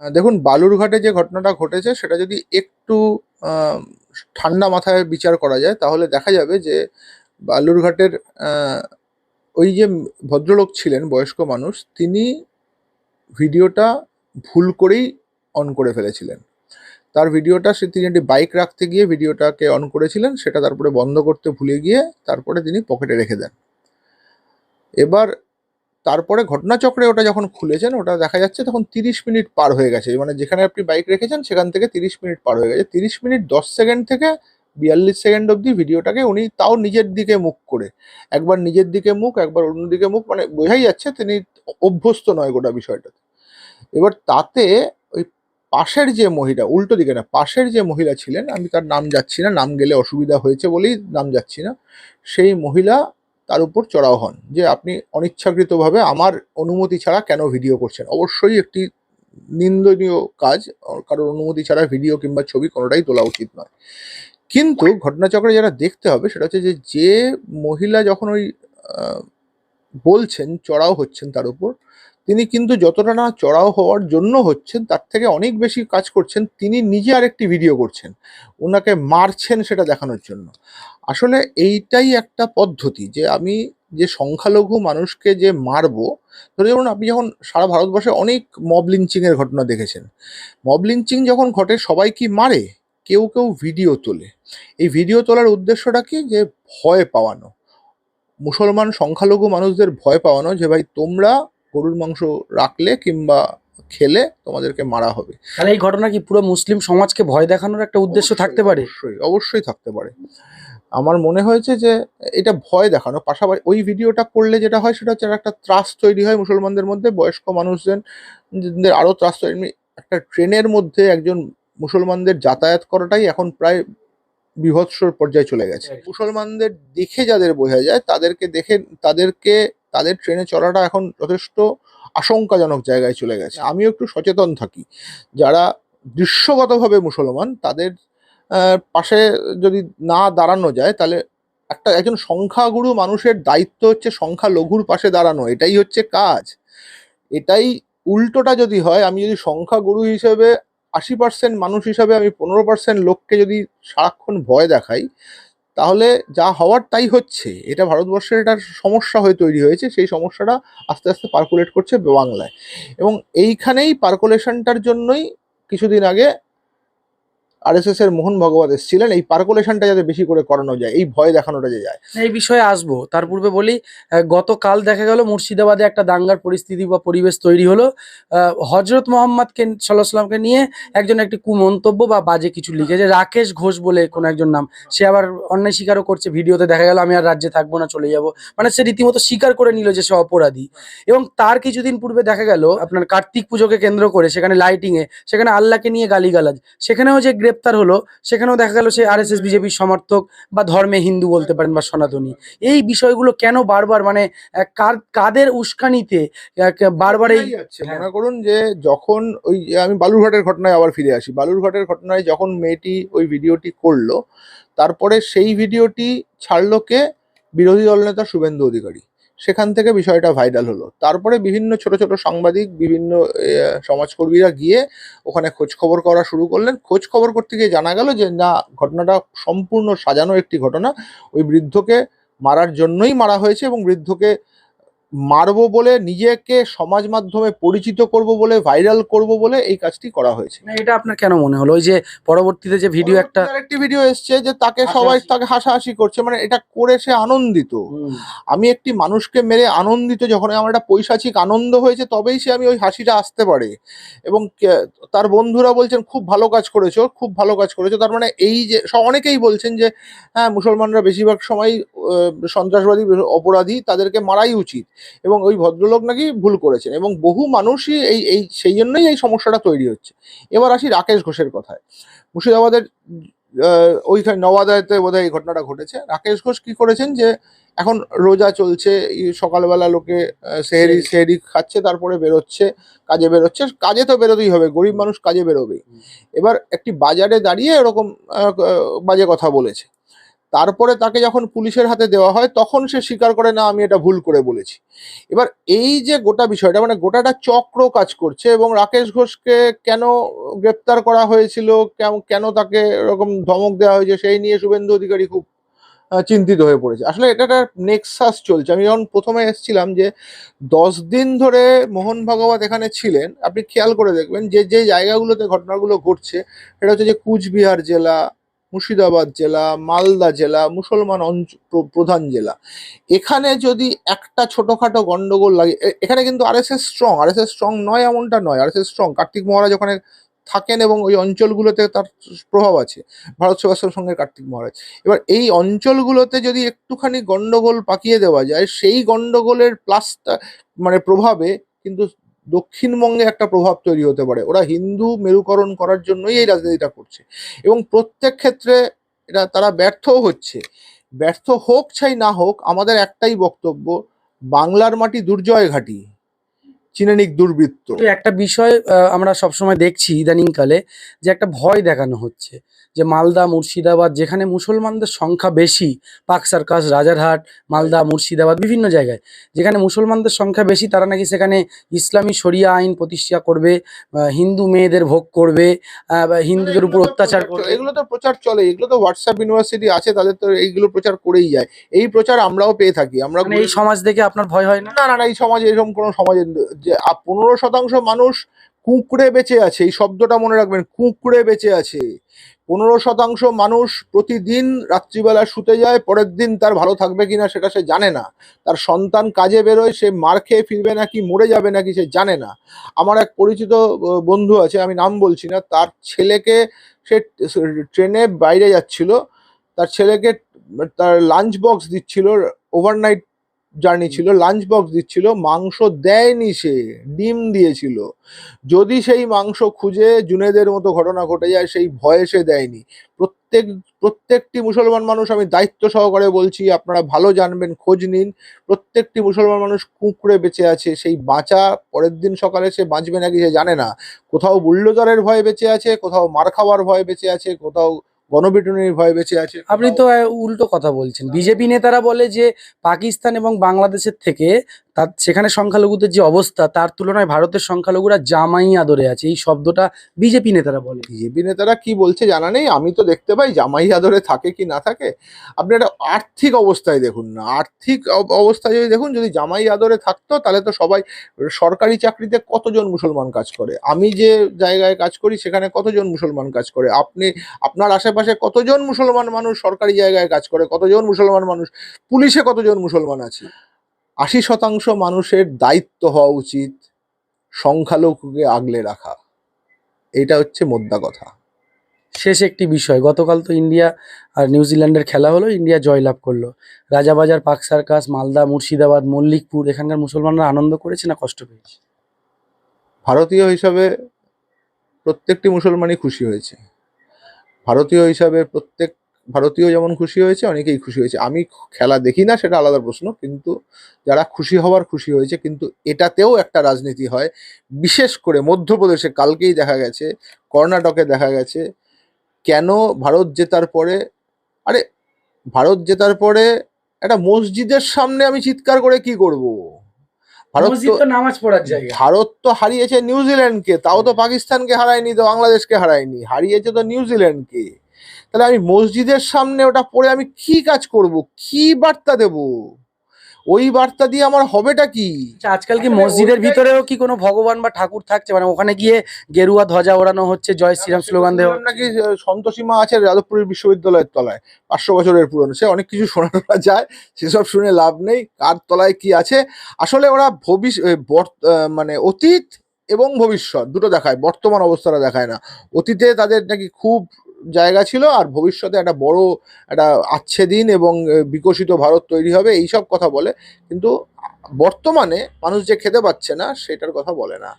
দেখুন, বালুরঘাটে যে ঘটনাটা ঘটেছে, সেটা যদি একটু ঠান্ডা মাথায় বিচার করা যায়, তাহলে দেখা যাবে যে বালুরঘাটের ওই যে ভদ্রলোক ছিলেন, বয়স্ক মানুষ, তিনি ভিডিওটা ভুল করেই অন করে ফেলেছিলেন। তার ভিডিওটা সে, তিনি একটি বাইক রাখতে গিয়ে ভিডিওটাকে অন করেছিলেন, সেটা তারপরে বন্ধ করতে ভুলে গিয়ে তারপরে তিনি পকেটে রেখে দেন। এবার তারপরে ঘটনাচক্রে ওটা যখন খুলেছেন, ওটা দেখা যাচ্ছে তখন তিরিশ মিনিট পার হয়ে গেছে। মানে যেখানে আপনি বাইক রেখেছেন, সেখান থেকে তিরিশ মিনিট পার হয়ে গেছে। তিরিশ মিনিট দশ সেকেন্ড থেকে বিয়াল্লিশ সেকেন্ড অবধি ভিডিওটাকে উনি তাও নিজের দিকে মুখ করে। একবার নিজের দিকে মুখ, একবার অন্যদিকে মুখ মানে বোঝাই যাচ্ছে তিনি অভ্যস্ত নয় গোটা বিষয়টাতে। এবার তাতে ওই পাশের যে মহিলা, উল্টো দিকে না, পাশের যে মহিলা ছিলেন, আমি তার নাম যাচ্ছি না, নাম গেলে অসুবিধা হয়েছে বলেই নাম যাচ্ছি না, সেই মহিলা তার উপর চড়াও হন, যে আপনি অনিচ্ছাকৃতভাবে আমার অনুমতি ছাড়া কেন ভিডিও করছেন? অবশ্যই একটি নিন্দনীয় কাজ কারোর অনুমতি ছাড়া ভিডিও কিংবা ছবি কোনোটাই তোলা উচিত নয়। কিন্তু ঘটনাচক্রে যারা দেখতে হবে সেটা হচ্ছে যে যে মহিলা যখন ওই বলছেন, চড়াও হচ্ছেন তার উপর তিনি কিন্তু যতটা না চড়াও হওয়ার জন্য হচ্ছেন, তার থেকে অনেক বেশি কাজ করছেন, তিনি নিজে আরেকটি ভিডিও করছেন ওনাকে মারছেন সেটা দেখানোর জন্য। আসলে এইটাই একটা পদ্ধতি যে আমি যে সংখ্যালঘু মানুষকে যে মারবো, ধরে যেমন আপনি যখন সারা ভারতবর্ষে অনেক মব লিঞ্চিংয়ের ঘটনা দেখেছেন মব লিঞ্চিং যখন ঘটে সবাই কি মারে? কেউ কেউ ভিডিও তোলে। এই ভিডিও তোলার উদ্দেশ্যটা কি? যে ভয় পাওয়ানো। মুসলমান সংখ্যালঘু মানুষদের ভয় পাওয়ানো যে ভাই তোমরা গরুর মাংস রাখলে কিংবা খেলে তোমাদেরকে মারা হবে। তাহলে এই ঘটনা কি পুরো মুসলিম সমাজকে ভয় দেখানোর একটা উদ্দেশ্য থাকতে পারে? অবশ্যই অবশ্যই থাকতে পারে। আমার মনে হয়েছে যে এটা ভয় দেখানো। পাশাপাশি ওই ভিডিওটা করলে যেটা হয় সেটা হচ্ছে একটা ত্রাস তৈরি হয় মুসলমানদের মধ্যে বয়স্ক মানুষজন আরও ত্রাস তৈরি। একটা ট্রেনের মধ্যে একজন মুসলমানদের যাতায়াত করাটাই এখন প্রায় বিভৎসর পর্যায়ে চলে গেছে। মুসলমানদের দেখে যাদের বোঝা যায় তাদেরকে দেখে তাদেরকে তাদের ট্রেনে চলাটা এখন যথেষ্ট আশঙ্কাজনক জায়গায় চলে গেছে। আমিও একটু সচেতন থাকি। যারা দৃশ্যগতভাবে মুসলমান তাদের পাশে যদি না দাঁড়ানো যায় তাহলে একটা একজন সংখ্যাগুরু মানুষের দায়িত্ব হচ্ছে সংখ্যা লঘুর পাশে দাঁড়ানো। এটাই হচ্ছে কাজ। এটাই উল্টোটা যদি হয় আমি যদি সংখ্যাগুরু হিসেবে আশি পার্সেন্ট মানুষ হিসাবে আমি পনেরো পার্সেন্ট লোককে যদি সারাক্ষণ ভয় দেখাই তাহলে যা হওয়ার তাই হচ্ছে। এটা ভারতবর্ষের একটা সমস্যা হয়ে তৈরি হয়েছে, সেই সমস্যাটা আস্তে আস্তে পার্কুলেট করছে বাংলায়। এবং এইখানেই পার্কুলেশনটার জন্যই কিছুদিন আগে আরএসএস এর মোহন ভগবত এসেছিলেন, এই পার্কুলেশনটা যাতে বেশি করে করানো যায়, এই ভয় দেখানোটা যে যায়। এই বিষয়ে আসব। তার পূর্বে বলি গতকাল দেখা গেল মুর্শিদাবাদে একটা দাঙ্গার পরিস্থিতি বা পরিবেশ তৈরি হলো। হজরত মোহাম্মদকে সাল্লাহ সাল্লামকে নিয়ে একজন একটি কুমন্তব্য বা বাজে কিছু লিখেছে রাকেশ ঘোষ বলে কোনো একজন নাম। সে আবার অন্যায় স্বীকারও করছে ভিডিওতে। দেখা গেল, আমি আর রাজ্যে থাকব না, চলে যাব। মানে সে রীতিমতো স্বীকার করে নিল যে সে অপরাধী। এবং তার কিছুদিন পূর্বে দেখা গেল, আপনার কার্তিক পুজোকে কেন্দ্র করে, সেখানে লাইটিংয়ে সেখানে আল্লাহকে নিয়ে গালিগালাজ, সেখানেও যে গ্রেপ্তার হলো, সেখানেও দেখা গেল সে আরএসএস বিজেপির সমর্থক বা ধর্মে হিন্দু বলতে পারেন বা সনাতনী। এই বিষয়গুলো কেন বারবার মানে কার, কাদের উস্কানিতে বারবার এই। মনে করুন যে যখন ওই আমি বালুরঘাটের ঘটনায় আবার ফিরে আসি। বালুরঘাটের ঘটনায় যখন মেয়েটি ওই ভিডিওটি করল, তারপরে সেই ভিডিওটি ছাড়লো কে? বিরোধী দলনেতা শুভেন্দু অধিকারী। সেখান থেকে বিষয়টা ভাইরাল হলো। তারপরে বিভিন্ন ছোট ছোট সাংবাদিক, বিভিন্ন সমাজকর্মীরা গিয়ে ওখানে খোঁজ খবর করা শুরু করলেন। খোঁজ খবর করতে গিয়ে জানা গেল যে, না, ঘটনাটা সম্পূর্ণ সাজানো একটি ঘটনা। ওই বৃদ্ধকে মারার জন্যই মারা হয়েছে এবং বৃদ্ধকে মারবো বলে নিজেকে সমাজ মাধ্যমে পরিচিত করব বলে ভাইরাল করব বলে এই কাজটি করা হয়েছে। এটা আপনার কেন মনে হলো? ওই যে পরবর্তীতে যে ভিডিও একটা আরেকটি ভিডিও এসছে যে তাকে সবাই তাকে হাসাহাসি করছে মানে এটা করে সে আনন্দিত। আমি একটি মানুষকে মেরে আনন্দিত যখন আমার একটা পৈশাচিক আনন্দ হয়েছে তবেই সে আমি ওই হাসিটা আসতে পারে। এবং তার বন্ধুরা বলছেন খুব ভালো কাজ করেছ খুব ভালো কাজ করেছ। তার মানে এই যে অনেকেই বলছেন যে হ্যাঁ মুসলমানরা বেশিরভাগ সময় সন্ত্রাসবাদী অপরাধী তাদেরকে মারাই উচিত। এবং ওই ভদ্রলোক নাকি ভুল করেছেন এবং বহু মানুষই এই এই সেই জন্যই এই সমস্যাটা তৈরি হচ্ছে। এবার আসি রাকেশ ঘোষের কথায়। মুর্শিদাবাদের ওইখানে নওয়াদাতে বোধহয় এই ঘটনাটা ঘটেছে। রাকেশ ঘোষ কি করেছেন যে এখন রোজা চলছে সকালবেলা লোকে সেহেরি সেহেরি। খাচ্ছে তারপরে বেরোচ্ছে কাজে বেরোচ্ছে। কাজে তো বেরোতেই হবে গরিব মানুষ কাজে বেরোবেই। এবার একটি বাজারে দাঁড়িয়ে এরকম বাজে কথা বলেছে। তারপরে তাকে যখন পুলিশের হাতে দেওয়া হয়, তখন সে স্বীকার করে, না, আমি এটা ভুল করে বলেছি। এবার এই যে গোটা বিষয়টা মানে গোটাটা চক্র কাজ করছে এবং রাকেশ ঘোষকে কেন গ্রেপ্তার করা হয়েছিল কেন তাকে এরকম ধমক দেওয়া হয়েছে, সেই নিয়ে শুভেন্দু অধিকারী খুব চিন্তিত হয়ে পড়েছে। আসলে এটা একটা নেক্সাস চলছে। আমি যখন প্রথমে এসেছিলাম যে, দশ দিন ধরে মোহন ভাগবত এখানে ছিলেন, আপনি খেয়াল করে দেখবেন যে যে জায়গাগুলোতে ঘটনাগুলো ঘটছে, সেটা হচ্ছে যে কুচবিহার জেলা মুর্শিদাবাদ জেলা, মালদা জেলা, মুসলমান প্রধান জেলা। এখানে যদি একটা ছোটখাটো গন্ডগোল লাগে এখানে কিন্তু আরএসএস স্ট্রং আরএসএস স্ট্রং নয় এমনটা নয়। আরএসএস স্ট্রং কার্তিক মহারাজ ওখানে থাকেন এবং ওই অঞ্চলগুলোতে তার প্রভাব আছে, ভারত সেবাশ্রম সঙ্গে কার্তিক মহারাজ। এবার এই অঞ্চলগুলোতে যদি একটুখানি গন্ডগোল পাকিয়ে দেওয়া যায়, সেই গন্ডগোলের প্লাসটা মানে প্রভাবে কিন্তু দক্ষিণবঙ্গে একটা প্রভাব তৈরি হতে পারে। ওরা হিন্দু মেরুকরণ করার জন্যই এই রাজনীতিটা করছে। এবং প্রত্যেক ক্ষেত্রে এটা তারা ব্যর্থও হচ্ছে। ব্যর্থ হোক চাই না হোক, আমাদের একটাই বক্তব্য, বাংলার মাটি দুর্জয় ঘাটি। চিনেনিক দুর্বৃত্ত। একটা বিষয় আমরা সবসময় দেখছি ইদানিংকালে যে একটা ভয় দেখানো হচ্ছে। যে মালদা মুর্শিদাবাদ যেখানে মুসলমানদের সংখ্যা বেশি পাক সার্কাস রাজারহাট মালদা মুর্শিদাবাদ বিভিন্ন জায়গায় যেখানে মুসলমানদের সংখ্যা বেশি তারা নাকি সেখানে ইসলামী শরিয়া আইন প্রতিষ্ঠা করবে হিন্দু মেয়েদের ভোগ করবে হিন্দুদের উপর অত্যাচার করবে। এগুলো তো প্রচার চলে এগুলো তো হোয়াটসঅ্যাপ ইউনিভার্সিটি আছে তাদের তো এইগুলো প্রচার করেই যায়। এই প্রচার আমরাও পেয়ে থাকি আমরা মানে এই সমাজ দেখে আপনার ভয় হয় না? না না এই সমাজে এরকম কোনো সমাজে যে পনেরো শতাংশ মানুষ কুঁকড়ে বেঁচে আছে, এই শব্দটা মনে রাখবেন, কুঁকড়ে বেঁচে আছে। পনেরো শতাংশ মানুষ প্রতিদিন রাত্রিবেলা শুতে যায়, পরের দিন তার ভালো থাকবে কিনা সেটা সে জানে না। তার সন্তান কাজে বেরোয়, সে মার খেয়ে ফিরবে নাকি, মরে যাবে নাকি সে জানে না। আমার এক পরিচিত বন্ধু আছে, আমি নাম বলছি না, তার ছেলেকে সে ট্রেনে বাইরে যাচ্ছিল, তার ছেলেকে, তার লাঞ্চ বক্স দিচ্ছিল ওভারনাইট জার্নি ছিল লাঞ্চ বক্স দিচ্ছিল, মাংস দেয়নি সে, ডিম দিয়েছিল। যদি সেই মাংস খুঁজে জুনেদের মতো ঘটনা ঘটে যায়, সেই ভয়ে সে দেয়নি। প্রত্যেক, প্রত্যেকটি মুসলমান মানুষ আমি দায়িত্ব সহকারে বলছি, আপনারা ভালো জানবেন, খোঁজ নিন। প্রত্যেকটি মুসলমান মানুষ কুঁকড়ে বেঁচে আছে, সেই বাঁচা পরের দিন সকালে সে বাঁচবে নাকি সে জানে না। কোথাও বুল্ডোজারের ভয়ে বেঁচে আছে, কোথাও মার খাওয়ার ভয়ে বেঁচে আছে, কোথাও গণপিটুনির ভয় বেঁচে আছে। আপনি তো উল্টো কথা বলছেন। বিজেপি নেতারা বলে যে পাকিস্তান এবং বাংলাদেশের থেকে তার সেখানে সংখ্যালঘুদের যে অবস্থা, তার তুলনায় ভারতের সংখ্যালঘুরা জামাই আদরে আছে। এই শব্দটা বিজেপি নেতারা বলে। বিজেপি নেতারা কি বলছে জানা নেই? আমি তো দেখতে পাই জামাই আদরে থাকে কি না থাকে। আপনি একটা আর্থিক অবস্থায় দেখুন না। আর্থিক অব- অবস্থায় যদি দেখুন, যদি জামাই আদরে থাকতো, তাহলে তো সবাই সরকারি চাকরিতে কতজন মুসলমান কাজ করে? আমি যে জায়গায় কাজ করি, সেখানে কতজন মুসলমান কাজ করে? আপনি, আপনার আশেপাশে কতজন মুসলমান মানুষ সরকারি জায়গায় কাজ করে? কতজন মুসলমান মানুষ পুলিশে কতজন মুসলমান আছে? আশি শতাংশ মানুষের দায়িত্ব হওয়া উচিত সংখ্যালঘুকে আগলে রাখা। এটা হচ্ছে মোদ্দা কথা। শেষ একটি বিষয় গতকাল তো ইন্ডিয়া আর নিউজিল্যান্ডের খেলা হলো ইন্ডিয়া জয়লাভ করল। রাজাবাজার পাক সার্কাস মালদা মুর্শিদাবাদ মল্লিকপুর এখানকার মুসলমানরা আনন্দ করেছে না কষ্ট পেয়েছে? ভারতীয় হিসাবে প্রত্যেকটি মুসলমানই খুশি হয়েছে। ভারতীয় হিসাবে প্রত্যেক ভারতীয় যেমন খুশি হয়েছে অনেকেই খুশি হয়েছে। আমি খেলা দেখি না সেটা আলাদা প্রশ্ন। কিন্তু যারা খুশি হওয়ার খুশি হয়েছে কিন্তু এটাতেও একটা রাজনীতি হয়। বিশেষ করে মধ্যপ্রদেশে কালকেই দেখা গেছে কর্ণাটকে দেখা গেছে কেন ভারত জেতার পরে আরে ভারত জেতার পরে একটা মসজিদের সামনে আমি চিৎকার করে কি করব? ভারত তো নামাজ পড়ার জায়গা। ভারত তো হারিয়েছে নিউজিল্যান্ডকে তাও তো পাকিস্তানকে হারায়নি তো বাংলাদেশকে হারায়নি। হারিয়েছে তো নিউজিল্যান্ডকে। তাহলে আমি মসজিদের সামনে ওটা পড়ে আমি কি কাজ করব? কি বার্তা দেব? ওই বার্তা দিয়ে আমার হবেটা কি? আচ্ছা, আজকাল কি মসজিদের ভিতরেও কি কোনো ভগবান বা ঠাকুর থাকছে? মানে ওখানে গিয়ে গেরুয়া ধ্বজা ওড়ানো হচ্ছে জয় শ্রীরাম স্লোগান দেওয়া নাকি সন্তোষীমা আছে যাদবপুরের বিশ্ববিদ্যালয়ের তলায় পাঁচশো বছরের পুরনো সে অনেক কিছু শোনা টোনা যায় সেসব শুনে লাভ নেই কার তলায় কি আছে? আসলে ওরা ভবিষ্যৎ মানে অতীত এবং ভবিষ্যৎ দুটো দেখায় বর্তমান অবস্থাটা দেখায় না। অতীতে তাদের নাকি খুব জায়গা ছিল আর ভবিষ্যতে একটা বড়, একটা আচ্ছেদিন এবং বিকশিত ভারত তৈরি হবে, এইসব কথা বলে। কিন্তু বর্তমানে মানুষ যে খেতে পাচ্ছে না, সেটার কথা বলে না।